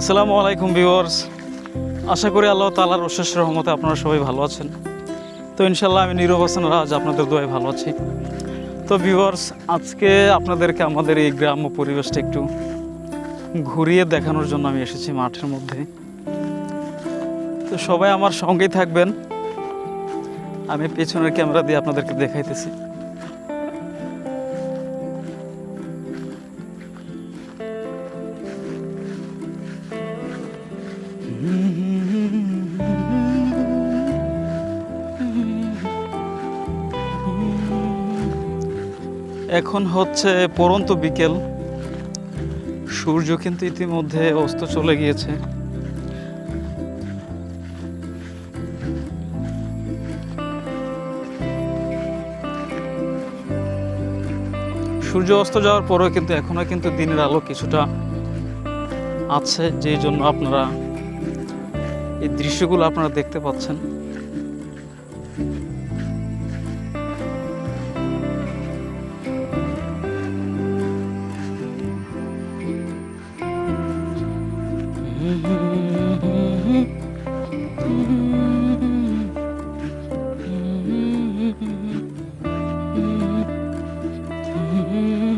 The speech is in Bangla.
আসসালামু আলাইকুম ভিউয়ার্স। আশা করি আল্লাহ তালার অশেষ রহমতে আপনারা সবাই ভালো আছেন। তো ইনশাল্লাহ আমি নীরব হাসান রাজ আপনাদের দোয়ায় ভালো আছি। তো ভিউয়ার্স, আজকে আপনাদেরকে আমাদের এই গ্রাম্য পরিবেশটা একটু ঘুরিয়ে দেখানোর জন্য আমি এসেছি মাঠের মধ্যে। তো সবাই আমার সঙ্গেই থাকবেন। আমি পেছনের ক্যামেরা দিয়ে আপনাদেরকে দেখাইতেছি। এখন হচ্ছে পরন্ত বিকেল। সূর্য কিন্তু ইতিমধ্যে অস্ত চলে গিয়েছে। সূর্য অস্ত যাওয়ার পরেও কিন্তু এখনও কিন্তু দিনের আলো কিছুটা আছে, যেই জন্য আপনারা এই দৃশ্যগুলো আপনারা দেখতে পাচ্ছেন। Mm-hmm.